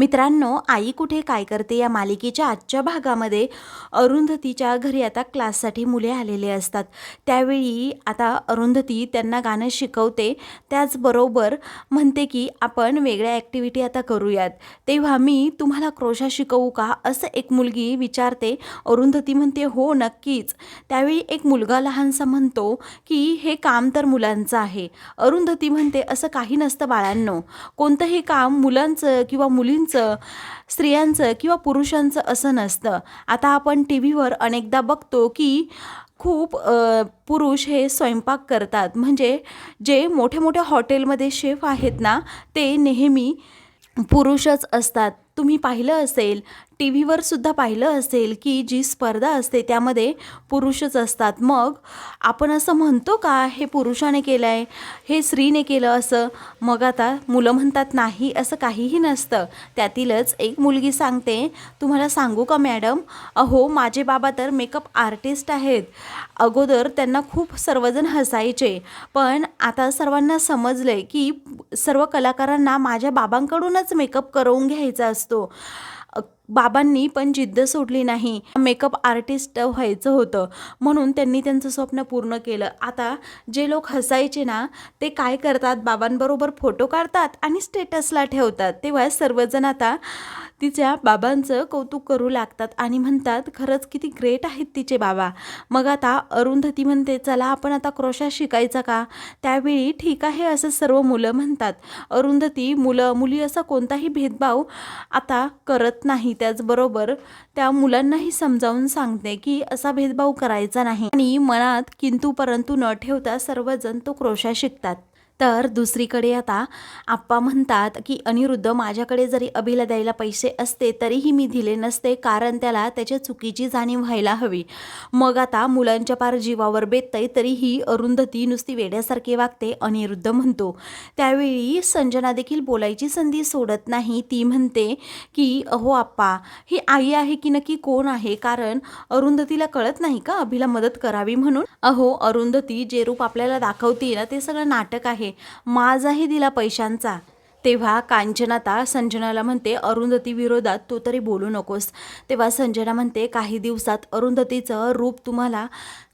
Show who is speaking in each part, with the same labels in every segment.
Speaker 1: मित्रांनो आई कुठे काय करते या मालिकेच्या आजच्या भागामध्ये? अरुंधतीच्या घरी आता क्लाससाठी मुले आलेले असतात. त्यावेळी आता अरुंधती त्यांना गाणं शिकवते. त्याचबरोबर म्हणते की आपण वेगळ्या ॲक्टिव्हिटी आता करूयात. तेव्हा मी तुम्हाला क्रोशा शिकवू का? असं एक मुलगी विचारते. अरुंधती म्हणते हो नक्कीच. त्यावेळी एक मुलगा लहानसा म्हणतो की हे काम तर मुलांचं आहे. अरुंधती म्हणते असं काही नसतं बाळांनो. कोणतंही काम मुलांचं किंवा मुलींचं स्त्रियांचं किंवा पुरुषांचं असं नसतं. आता आपण टी व्हीवर अनेकदा बघतो की खूप पुरुष हे स्वयंपाक करतात. म्हणजे जे मोठ्या मोठ्या हॉटेलमध्ये शेफ आहेत ना ते नेहमी पुरुषच असतात. तुम्ही पाहिलं असेल टी व्हीवर सुद्धा पाहिलं असेल की जी स्पर्धा असते त्यामध्ये पुरुषच असतात. मग आपण असं म्हणतो का हे पुरुषाने केलं आहे हे स्त्रीने केलं असं? मग आता मुलं म्हणतात नाही असं काहीही नसतं. त्यातीलच एक मुलगी सांगते तुम्हाला सांगू का मॅडम? अहो माझे बाबा तर मेकअप आर्टिस्ट आहेत. अगोदर त्यांना खूप सर्वजण हसायचे पण आता सर्वांना समजलं आहे की सर्व कलाकारांना माझ्या बाबांकडूनच मेकअप करवून घ्यायचा असतो. बाबांनी पण जिद्द सोडली नाही. मेकअप आर्टिस्ट व्हायचं होतं. म्हणून त्यांनी त्यांचं स्वप्न पूर्ण केलं. आता जे लोक हसायचे ना ते काय करतात? बाबांबरोबर फोटो काढतात आणि स्टेटसला ठेवतात. तेव्हा सर्वजण आता तिच्या बाबांचं कौतुक करू लागतात आणि म्हणतात खरंच किती ग्रेट आहेत तिचे बाबा. मग आता अरुंधती म्हणते चला आपण आता क्रोशा शिकायचा का? त्यावेळी ठीक आहे असं सर्व मुलं म्हणतात. अरुंधती मुलं मुली असा कोणताही भेदभाव आता करत नाहीत. त्याचबरोबर त्या मुलांनाही समजावून सांगते की असा भेदभाव करायचा नाही. आणि मनात किंतु परंतु न ठेवता सर्वजण तो क्रोशा शिकतात. तर दुसरीकडे आता आप्पा म्हणतात की अनिरुद्ध माझ्याकडे जरी अभिला द्यायला पैसे असते तरीही मी दिले नसते कारण त्याला त्याच्या चुकीची जाणीव व्हायला हवी. मग आता मुलांच्या पार जीवावर बेततंय तरीही अरुंधती नुसती वेड्यासारखे वागते अनिरुद्ध म्हणतो. त्यावेळी संजना देखील बोलायची संधी सोडत नाही. ती म्हणते की अहो आप्पा ही आई आहे की नक्की कोण आहे? कारण अरुंधतीला कळत नाही का अभिला मदत करावी म्हणून? अहो अरुंधती जे रूप आपल्याला दाखवते ना ते सगळं नाटक आहे. माझाही दिला पैशांचा. तेव्हा कांचनाता संजनाला म्हणते अरुंधती विरोधात तू तरी बोलू नकोस. तेव्हा संजना म्हणते काही दिवसात अरुंधतीचं रूप तुम्हाला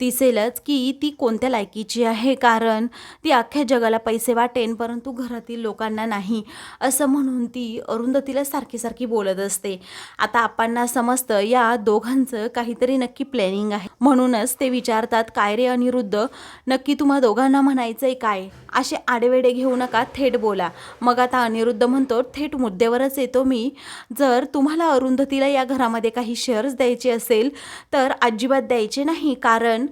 Speaker 1: दिसेलच की ती कोणत्या लायकीची आहे कारण ती अख्ख्या जगाला पैसे वाटेन परंतु घरातील लोकांना नाही. असं म्हणून ती अरुंधतीला सारखी सारखी बोलत असते. आता आपणना समजतं या दोघांचं काहीतरी नक्की प्लॅनिंग आहे. म्हणूनच ते विचारतात काय रे अनिरुद्ध? नक्की तुम्हा दोघांना म्हणायचं आहे काय? असे आडेवेडे घेऊ नका थेट बोला. मग आता अनिरुद्ध म्हणतो थेट मुद्द्यावरच येतो मी. जर तुम्हाला अरुंधतीला या घरामध्ये काही शेअर्स द्यायचे असेल तर अजिबात द्यायचे नाही कारण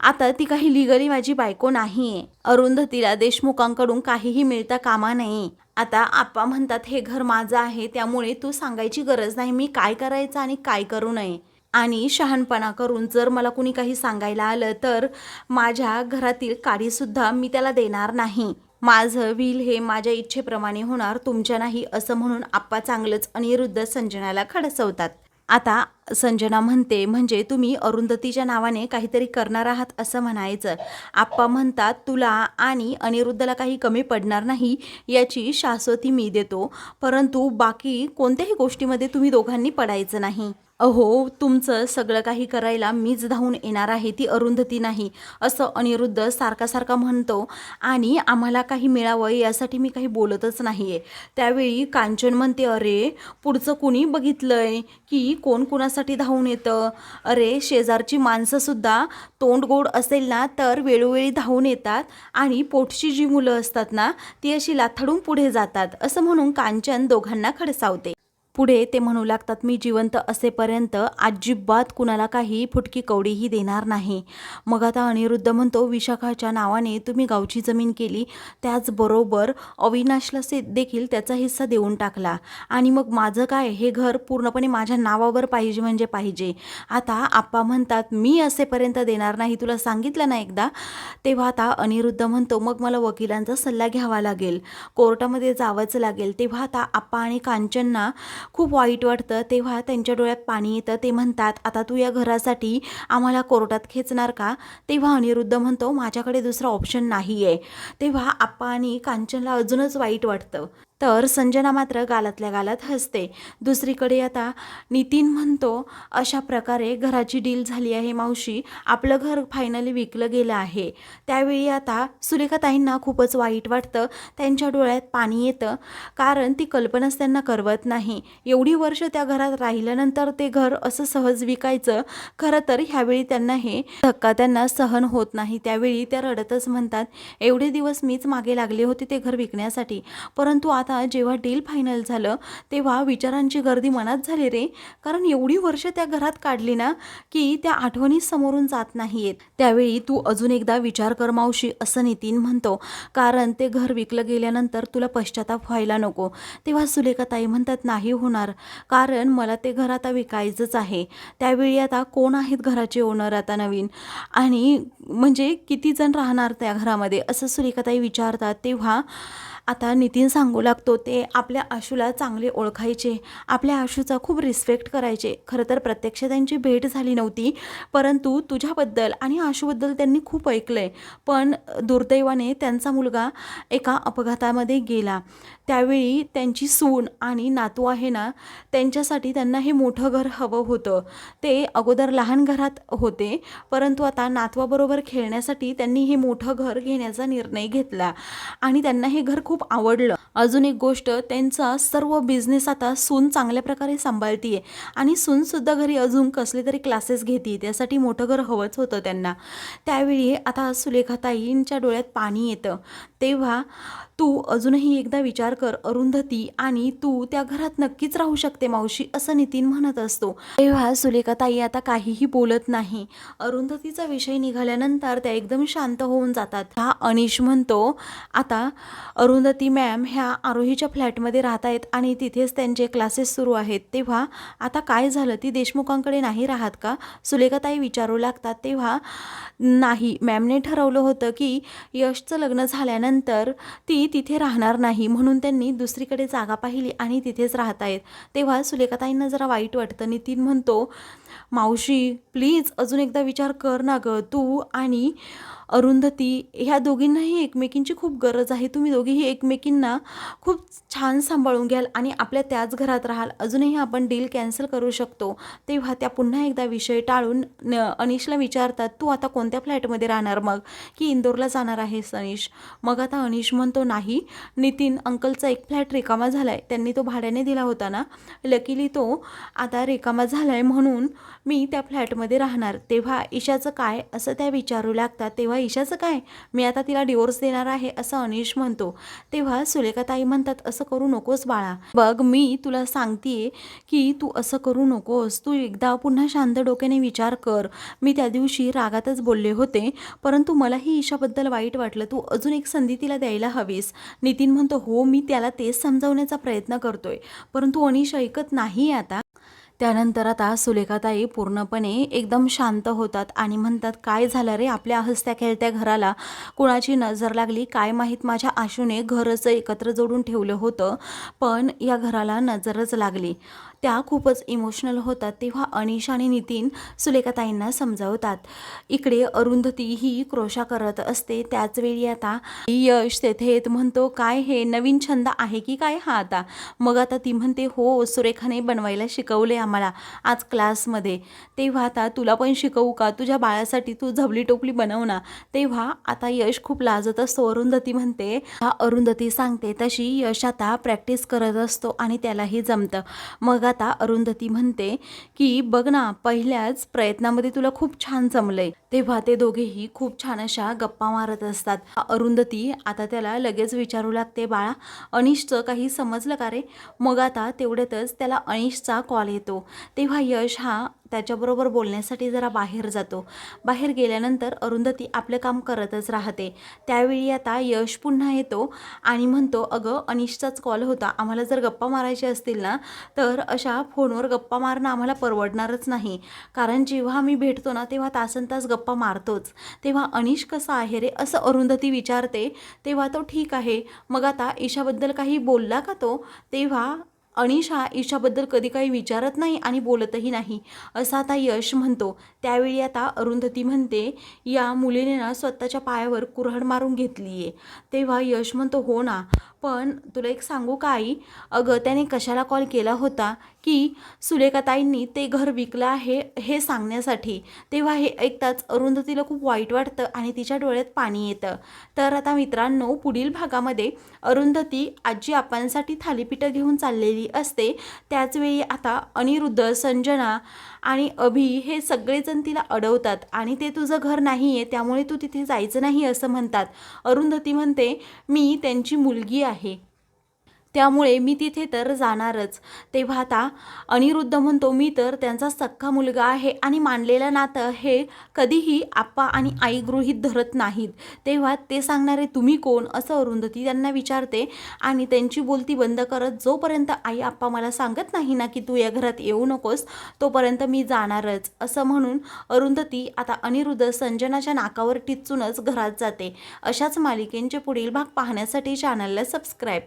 Speaker 1: आता ती काही लिगली माझी बायको नाही आहे अरुंधतीला देशमुखांकडून काहीही मिळता कामा नाही आता आप्पा म्हणतात हे घर माझं आहे त्यामुळे तू सांगायची गरज नाही मी काय करायचं आणि काय करू नये. आणि शहाणपणा करून जर मला कुणी काही सांगायला आलं तर माझ्या घरातील काडीसुद्धा मी त्याला देणार नाही. माझं व्हील हे माझ्या इच्छेप्रमाणे होणार तुमच्या नाही असं म्हणून आप्पा चांगलंच अनिरुद्ध संजनाला खडसवतात. आता संजना म्हणते म्हणजे तुम्ही अरुंधतीच्या नावाने काहीतरी करणार आहात असं म्हणायचं. आप्पा म्हणतात तुला आणि अनिरुद्धला काही कमी पडणार नाही याची शाश्वती मी देतो. परंतु बाकी कोणत्याही गोष्टीमध्ये तुम्ही दोघांनी पडायचं नाही. अहो तुमचं सगळं काही करायला मीच धावून येणार आहे ती अरुंधती नाही असं अनिरुद्ध सारखा सारखा म्हणतो. आणि आम्हाला काही मिळावं यासाठी मी काही बोलतच नाही आहे त्यावेळी कांचन म्हणते अरे पुढचं कुणी बघितलंय की कोण कुणासाठी धावून येतं? अरे शेजारची माणसंसुद्धा तोंड गोड असेल ना तर वेळोवेळी धावून येतात आणि पोटची जी मुलं असतात ना ती अशी लाथडून पुढे जातात. असं म्हणून कांचन दोघांना खडसावते. पुढे ते म्हणू लागतात मी जिवंत असेपर्यंत अजिबात कुणाला काही फुटकी कवडीही देणार नाही. मग आता अनिरुद्ध म्हणतो विशाखाच्या नावाने तुम्ही गावची जमीन केली त्याचबरोबर अविनाशला से देखील त्याचा हिस्सा देऊन टाकला. आणि मग माझं काय? हे घर पूर्णपणे माझ्या नावावर पाहिजे म्हणजे पाहिजे. आता आप्पा म्हणतात मी असेपर्यंत देणार नाही तुला सांगितलं ना एकदा? तेव्हा आता अनिरुद्ध म्हणतो मग मला वकिलांचा सल्ला घ्यावा लागेल. कोर्टामध्ये जावंच लागेल. तेव्हा आता आप्पा आणि कांचनना खूप वाईट वाटतं. तेव्हा त्यांच्या डोळ्यात पाणी येतं. ते म्हणतात आता तू या घरासाठी आम्हाला कोर्टात खेचणार का? तेव्हा अनिरुद्ध म्हणतो माझ्याकडे दुसरा ऑप्शन नाही आहे तेव्हा आप्पा आणि कांचनला अजूनच वाईट वाटतं. तर संजना मात्र गालातल्या गालात हसते. दुसरीकडे आता नितीन म्हणतो अशा प्रकारे घराची डील झाली आहे मावशी आपलं घर फायनली विकलं गेलं आहे. त्यावेळी आता सुरेखाताईंना खूपच वाईट वाटतं. त्यांच्या डोळ्यात पाणी येतं कारण ती कल्पनाच त्यांना करवत नाही. एवढी वर्ष त्या घरात राहिल्यानंतर ते घर असं सहज विकायचं खरं तर ह्यावेळी त्यांना हे धक्का त्यांना सहन होत नाही. त्यावेळी त्या रडतच म्हणतात एवढे दिवस मीच मागे लागले होते ते घर विकण्यासाठी परंतु आता आता जेव्हा डील फायनल झालं तेव्हा विचारांची गर्दी मनात झाली रे. कारण एवढी वर्ष त्या घरात काढली ना की त्या आठवणी समोरून जात नाहीयेत. त्यावेळी तू अजून एकदा विचार कर मावशी असं नितीन म्हणतो. कारण ते घर विकलं गेल्यानंतर तुला पश्चाताप व्हायला नको. तेव्हा सुलेखा ताई म्हणतात नाही होणार. कारण मला ते घर आता विकायचंच आहे. त्यावेळी आता कोण आहेत घराचे ओनर आता नवीन? आणि म्हणजे किती जण राहणार त्या घरामध्ये? असं सुलेखाताई विचारतात. तेव्हा आता नितीन सांगू लागतो ते आपल्या आशूला चांगले ओळखायचे. आपल्या आशूचा खूप रिस्पेक्ट करायचे. खरं तर प्रत्यक्ष त्यांची भेट झाली नव्हती परंतु तुझ्याबद्दल आणि आशूबद्दल त्यांनी खूप ऐकलं आहे पण दुर्दैवाने त्यांचा मुलगा एका अपघातामध्ये गेला. त्यावेळी त्यांची सून आणि नातू आहे ना त्यांच्यासाठी त्यांना हे मोठं घर हवं होतं. ते अगोदर लहान घरात होते परंतु आता नातवाबरोबर खेळण्यासाठी त्यांनी हे मोठं घर घेण्याचा निर्णय घेतला. आणि त्यांना हे घर खूप खूप आवडलं. अजून एक गोष्ट त्यांचा सर्व बिझनेस आता सून चांगल्या प्रकारे सांभाळतीये. आणि सूनसुद्धा घरी अजून कसले तरी क्लासेस घेते त्यासाठी मोठं घर हवंच होतं त्यांना. त्यावेळी आता सुलेखाताईंच्या डोळ्यात पाणी येतं. तेव्हा तू अजूनही एकदा विचार कर अरुंधती आणि तू त्या घरात नक्कीच राहू शकते मावशी असं नितीन म्हणत असतो. तेव्हा सुलेखाताई आता काहीही बोलत नाही. अरुंधतीचा विषय निघाल्यानंतर त्या एकदम शांत होऊन जातात. हा अनिश म्हणतो आता अरुंधती मॅम ह्या आरोहीच्या फ्लॅटमध्ये राहत आहेत आणि तिथेच त्यांचे क्लासेस सुरू आहेत. तेव्हा आता काय झालं? ती देशमुखांकडे नाही राहत का? सुलेखाताई विचारू लागतात. तेव्हा नाही मॅमने ठरवलं होतं की यशचं लग्न झाल्यानंतर ती तिथे राहणार नाही म्हणून त्यांनी दुसरीकडे जागा पाहिली आणि तिथेच राहत आहेत. तेव्हा सुलेखाताईंना जरा वाईट वाटतं. नितीन म्हणतो मावशी प्लीज अजून एकदा विचार कर ना गं. तू आणि अरुंधती ह्या दोघींनाही एकमेकींची खूप गरज आहे. तुम्ही दोघीही एकमेकींना खूप छान सांभाळून घ्याल आणि आपल्या त्याच घरात राहाल. अजूनही आपण डील कॅन्सल करू शकतो. तेव्हा त्या पुन्हा एकदा विषय टाळून न अनिशला विचारतात तू आता कोणत्या फ्लॅटमध्ये राहणार मग? की इंदोरला जाणार आहेस अनिश? मग आता अनिश म्हणतो नाही. नितीन अंकलचा एक फ्लॅट रिकामा झाला आहे त्यांनी तो भाड्याने दिला होता ना? लकीली तो आता रिकामा झाला आहे म्हणून मी त्या फ्लॅटमध्ये राहणार. तेव्हा ईशाचं काय? असं त्या विचारू लागतात. तेव्हा ईशाचं काय? मी आता तिला डिवोर्स देणार आहे असं अनिश म्हणतो. तेव्हा सुलेखाताई म्हणतात असं करू नकोस बाळा. बघ मी तुला सांगतेय की तू असं करू नकोस. तू एकदा पुन्हा शांत डोक्याने विचार कर. मी त्या दिवशी रागातच बोलले होते परंतु मलाही ईशाबद्दल वाईट वाटलं. तू अजून एक संधी तिला द्यायला हवीस. नितीन म्हणतो हो मी त्याला तेच समजावण्याचा प्रयत्न करतोय. परंतु अनिश ऐकत नाही आता. त्यानंतर आता सुलेखाताई पूर्णपणे एकदम शांत होतात आणि म्हणतात काय झालं रे? आपल्या हसत्या खेळत्या घराला कुणाची नजर लागली? काय माहीत माझ्या आशूने घरच एकत्र जोडून ठेवलं होतं पण या घराला नजरच लागली. त्या खूपच इमोशनल होतात तेव्हा अनिश आणि नितीन सुलेखाताईंना समजावतात. इकडे अरुंधती ही क्रोशा करत असते. त्याचवेळी आता यश तेथे येत म्हणतो काय हे? नवीन छंद आहे की काय हा आता? मग आता ती म्हणते हो सुरेखाने बनवायला शिकवले आम्हाला आज क्लासमध्ये. तेव्हा आता तुला पण शिकवू का? तुझ्या बाळासाठी तू झबली टोपली बनव ना. तेव्हा आता यश खूप लाजत असतो. अरुंधती म्हणते हा अरुंधती सांगते तशी यश आता प्रॅक्टिस करत असतो आणि त्यालाही जमतं. मग आता अरुंधती म्हणते की बघ ना पहिल्याच प्रयत्नामध्ये तुला खूप छान जमलंय. तेव्हा ते दोघेही खूप छान अशा गप्पा मारत असतात. अरुंधती आता त्याला लगेच विचारू लागते बाळा अनिशचं काही समजलं का रे? मग आता तेवढ्यातच त्याला अनिशचा कॉल येतो. तेव्हा यश हा त्याच्याबरोबर बोलण्यासाठी जरा बाहेर जातो. बाहेर गेल्यानंतर अरुंधती आपलं काम करतच राहते. त्यावेळी आता यश पुन्हा येतो आणि म्हणतो अगं अनिशचाच कॉल होता. आम्हाला जर गप्पा मारायचे असतील ना तर अशा फोनवर गप्पा मारणं आम्हाला परवडणारच नाही. कारण जेव्हा आम्ही भेटतो ना तेव्हा तासन तास गप्पा मारतोच. तेव्हा अनिश कसा आहे रे? असं अरुंधती विचारते. तेव्हा तो ठीक आहे. मग आता ईशाबद्दल काही बोलला का तो? तेव्हा अनिश हा ईशाबद्दल कधी काही विचारत नाही आणि बोलतही नाही असं आता यश म्हणतो. त्यावेळी आता अरुंधती म्हणते या मुलीने ना स्वतःच्या पायावर कुऱ्हाड मारून घेतली आहे तेव्हा यश म्हणतो हो ना पण तुला एक सांगू का आई? अगं त्याने कशाला कॉल केला होता की सुलेखाताईंनी ते घर विकलं आहे हे सांगण्यासाठी. तेव्हा हे ऐकताच अरुंधतीला खूप वाईट वाटतं आणि तिच्या डोळ्यात पाणी येतं. तर आता मित्रांनो पुढील भागामध्ये अरुंधती आजी आपांसाठी थालीपीठं घेऊन चाललेली असते. त्याचवेळी आता अनिरुद्ध संजना आणि अभि हे सगळेजण तिला अडवतात आणि ते तुझं घर नाही आहे त्यामुळे तू तिथे जायचं नाही असं म्हणतात. अरुंधती म्हणते मी त्यांची मुलगी आहे. त्यामुळे मी तिथे तर जाणारच. तेव्हा आता अनिरुद्ध म्हणतो मी तर त्यांचा सख्खा मुलगा आहे आणि मानलेलं नातं हे कधीही आप्पा आणि आई गृहीत धरत नाहीत. तेव्हा ते सांगणारे तुम्ही कोण? असं अरुंधती त्यांना विचारते आणि त्यांची बोलती बंद करत जोपर्यंत आई आप्पा मला सांगत नाही ना की तू या घरात येऊ नकोस तोपर्यंत मी जाणारच. असं म्हणून अरुंधती आता अनिरुद्ध संजनाच्या नाकावर टिचूनच घरात जाते. अशाच मालिकेंचे पुढील भाग पाहण्यासाठी चॅनलला सबस्क्राईब